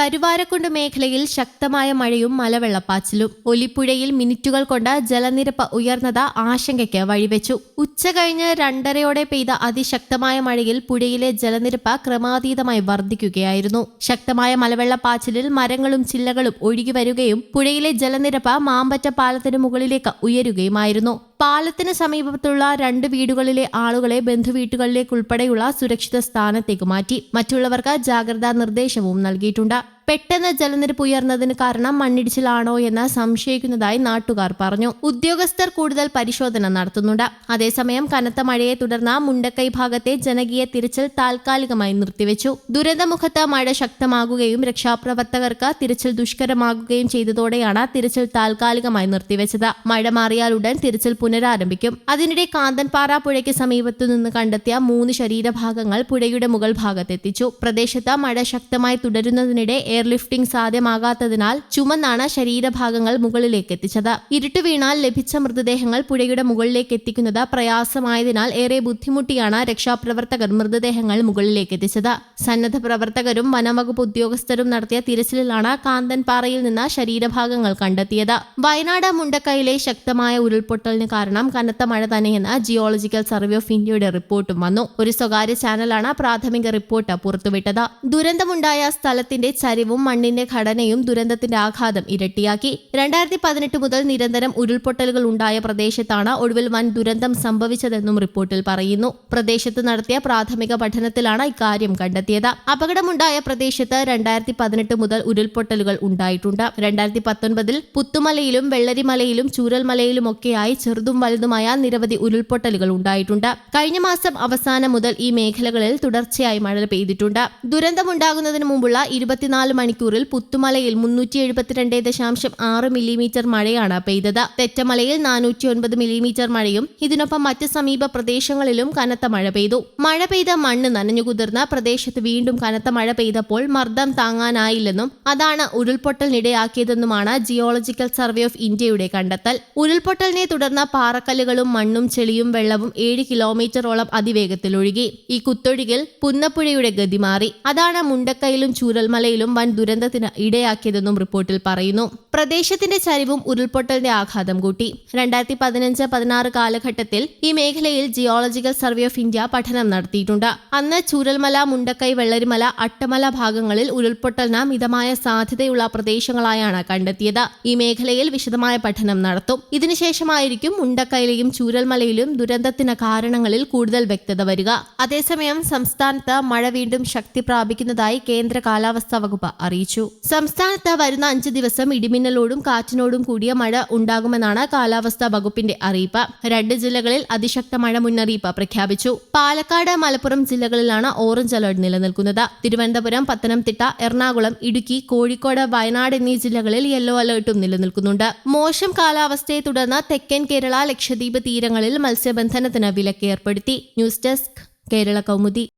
കരുവാരക്കുണ്ട് മേഖലയിൽ ശക്തമായ മഴയും മലവെള്ളപ്പാച്ചിലും. ഒലിപ്പുഴയിൽ മിനിറ്റുകൾ കൊണ്ട് ജലനിരപ്പ് ഉയർന്നത് ആശങ്കയ്ക്ക് വഴിവെച്ചു. ഉച്ച കഴിഞ്ഞ് രണ്ടരയോടെ പെയ്ത അതിശക്തമായ മഴയിൽ പുഴയിലെ ജലനിരപ്പ് ക്രമാതീതമായി വർദ്ധിക്കുകയായിരുന്നു. ശക്തമായ മലവെള്ളപ്പാച്ചിലിൽ മരങ്ങളും ചില്ലകളും ഒഴുകി വരികയും പുഴയിലെ ജലനിരപ്പ് മാമ്പറ്റ പാലത്തിന് മുകളിലേക്ക് ഉയരുകയുമായിരുന്നു. പാലത്തിന് സമീപത്തുള്ള രണ്ട് വീടുകളിലെ ആളുകളെ ബന്ധുവീട്ടുകളിലേക്കുൾപ്പെടെയുള്ള സുരക്ഷിത സ്ഥാനത്തേക്ക് മാറ്റി. മറ്റുള്ളവർക്ക് ജാഗ്രതാ നിർദ്ദേശവും നൽകിയിട്ടുണ്ട്. പെട്ടെന്ന് ജലനിരപ്പ് ഉയർന്നതിന് കാരണം മണ്ണിടിച്ചിലാണോ എന്ന് സംശയിക്കുന്നതായി നാട്ടുകാർ പറഞ്ഞു. ഉദ്യോഗസ്ഥർ കൂടുതൽ പരിശോധന നടത്തുന്നുണ്ട്. അതേസമയം കനത്ത മഴയെ തുടർന്ന് മുണ്ടക്കൈ ഭാഗത്തെ ജനകീയ തിരച്ചിൽ താൽക്കാലികമായി നിർത്തിവെച്ചു. ദുരന്തമുഖത്ത് മഴ ശക്തമാകുകയും രക്ഷാപ്രവർത്തകർക്ക് തിരച്ചിൽ ദുഷ്കരമാകുകയും ചെയ്തതോടെയാണ് തിരച്ചിൽ താൽക്കാലികമായി നിർത്തിവെച്ചത്. മഴ മാറിയാലുടൻ തിരച്ചിൽ പുനരാരംഭിക്കും. അതിനിടെ കാന്തൻപാറ പുഴയ്ക്ക് സമീപത്തു നിന്ന് കണ്ടെത്തിയ മൂന്ന് ശരീരഭാഗങ്ങൾ പുഴയുടെ മുകൾ ഭാഗത്തെത്തിച്ചു പ്രദേശത്ത് മഴ ശക്തമായി തുടരുന്നതിനിടെ എയർലിഫ്റ്റിംഗ് സാധ്യമാകാത്തതിനാൽ ചുമന്നാണ് ശരീരഭാഗങ്ങൾ മുകളിലേക്ക് എത്തിച്ചത് ഇരുട്ട് വീണാൽ ലഭിച്ച മൃതദേഹങ്ങൾ പുഴയുടെ മുകളിലേക്ക് എത്തിക്കുന്നത് പ്രയാസമായതിനാൽ ഏറെ ബുദ്ധിമുട്ടിയാണ് രക്ഷാപ്രവർത്തകർ മൃതദേഹങ്ങൾ മുകളിലേക്ക് എത്തിച്ചത് സന്നദ്ധ പ്രവർത്തകരും വനംവകുപ്പ് ഉദ്യോഗസ്ഥരും നടത്തിയ തിരച്ചിലിലാണ് കാന്തൻപാറയിൽ നിന്ന് ശരീരഭാഗങ്ങൾ കണ്ടെത്തിയത്. വയനാട് മുണ്ടക്കൈയിലെ ശക്തമായ ഉരുൾപൊട്ടലിന് കാരണം കനത്ത മഴ തന്നെയെന്ന് ജിയോളജിക്കൽ സർവേ ഓഫ് ഇന്ത്യയുടെ റിപ്പോർട്ടും വന്നു. ഒരു സ്വകാര്യ ചാനലാണ് പ്രാഥമിക റിപ്പോർട്ട് പുറത്തുവിട്ടത്. ദുരന്തമുണ്ടായ സ്ഥലത്തിന്റെ ചരിവും മണ്ണിന്റെ ഘടനയും ദുരന്തത്തിന്റെ ആഘാതം ഇരട്ടിയാക്കി. രണ്ടായിരത്തി പതിനെട്ട് മുതൽ നിരന്തരം ഉരുൾപൊട്ടലുകൾ ഉണ്ടായ പ്രദേശത്താണ് ഒടുവിൽ വൻ ദുരന്തം സംഭവിച്ചതെന്നും റിപ്പോർട്ടിൽ പറയുന്നു. പ്രദേശത്ത് നടത്തിയ പ്രാഥമിക പഠനത്തിലാണ് ഇക്കാര്യം കണ്ടെത്തിയത്. അപകടമുണ്ടായ പ്രദേശത്ത് രണ്ടായിരത്തി പതിനെട്ട് മുതൽ ഉരുൾപൊട്ടലുകൾ ഉണ്ടായിട്ടുണ്ട്. രണ്ടായിരത്തി പത്തൊൻപതിൽ പുത്തുമലയിലും വെള്ളരിമലയിലും ചൂരൽമലയിലുമൊക്കെയായി ചെറുതും വലുതുമായ നിരവധി ഉരുൾപൊട്ടലുകൾ ഉണ്ടായിട്ടുണ്ട്. കഴിഞ്ഞ മാസം അവസാനം മുതൽ ഈ മേഖലകളിൽ തുടർച്ചയായി മഴ പെയ്തിട്ടുണ്ട്. ദുരന്തമുണ്ടാകുന്നതിന് മുമ്പുള്ള ഇരുപത്തിനാല് മണിക്കൂറിൽ പുത്തുമലയിൽ മുന്നൂറ്റി എഴുപത്തിരണ്ട് ദശാംശം ആറ് മില്ലിമീറ്റർ മഴയാണ് പെയ്തത്. തെറ്റമലയിൽ നാനൂറ്റി ഒൻപത് മില്ലിമീറ്റർ മഴയും ഇതിനൊപ്പം മറ്റ് സമീപ പ്രദേശങ്ങളിലും കനത്ത മഴ പെയ്തു. മഴ പെയ്ത മണ്ണ് നനഞ്ഞു കുതിർന്ന പ്രദേശത്ത് വീണ്ടും കനത്ത മഴ പെയ്തപ്പോൾ മർദ്ദം താങ്ങാനായില്ലെന്നും അതാണ് ഉരുൾപൊട്ടലിനിടയാക്കിയതെന്നുമാണ് ജിയോളജിക്കൽ സർവേ ഓഫ് ഇന്ത്യയുടെ കണ്ടെത്തൽ. ഉരുൾപൊട്ടലിനെ തുടർന്ന് പാറക്കല്ലുകളും മണ്ണും ചെളിയും വെള്ളവും ഏഴ് കിലോമീറ്ററോളം അതിവേഗത്തിൽ ഒഴുകി ഈ കുത്തൊഴുകിൽ പുന്നപ്പുഴയുടെ ഗതി മാറി. അതാണ് മുണ്ടക്കയിലും ചൂരൽമലയിലും വൻ ദുരന്തത്തിന് ഇടയാക്കിയതെന്നും റിപ്പോർട്ടിൽ പറയുന്നു. പ്രദേശത്തിന്റെ ചരിവും ഉരുൾപൊട്ടലിന്റെ ആഘാതം കൂട്ടി. രണ്ടായിരത്തി പതിനഞ്ച് പതിനാറ് കാലഘട്ടത്തിൽ ഈ മേഖലയിൽ ജിയോളജിക്കൽ സർവേ ഓഫ് ഇന്ത്യ പഠനം നടത്തിയിട്ടുണ്ട്. അന്ന് ചൂരൽമല മുണ്ടക്കൈ വെള്ളരിമല അട്ടമല ഭാഗങ്ങളിൽ ഉരുൾപൊട്ടലിന് മിതമായ സാധ്യതയുള്ള പ്രദേശങ്ങളായാണ് കണ്ടെത്തിയത്. ഈ മേഖലയിൽ വിശദമായ പഠനം നടത്തും. ഇതിനുശേഷമായിരിക്കും മുണ്ടക്കൈയിലെയും ചൂരൽമലയിലും ദുരന്തത്തിന് കാരണങ്ങളിൽ കൂടുതൽ വ്യക്തത വരിക. അതേസമയം സംസ്ഥാനത്ത് മഴ വീണ്ടും ശക്തി പ്രാപിക്കുന്നതായി കേന്ദ്ര കാലാവസ്ഥാ വകുപ്പ് അറിയിച്ചു. സംസ്ഥാനത്ത് വരുന്ന അഞ്ച് ദിവസം ഇടിമിന്നലോടും കാറ്റിനോടും കൂടിയ മഴ ഉണ്ടാകുമെന്നാണ് കാലാവസ്ഥാ വകുപ്പിന്റെ അറിയിപ്പ്. രണ്ട് ജില്ലകളിൽ അതിശക്ത മഴ മുന്നറിയിപ്പ് പ്രഖ്യാപിച്ചു. പാലക്കാട് മലപ്പുറം ജില്ലകളിലാണ് ഓറഞ്ച് അലർട്ട് നിലനിൽക്കുന്നത്. തിരുവനന്തപുരം പത്തനംതിട്ട എറണാകുളം ഇടുക്കി കോഴിക്കോട് വയനാട് എന്നീ ജില്ലകളിൽ യെല്ലോ അലർട്ടും നിലനിൽക്കുന്നുണ്ട്. മോശം കാലാവസ്ഥയെ തുടർന്ന് തെക്കൻ കേരള ലക്ഷദ്വീപ് തീരങ്ങളിൽ മത്സ്യബന്ധനത്തിന് വിലക്ക് ഏർപ്പെടുത്തി. News desk Kerala Kaumudi.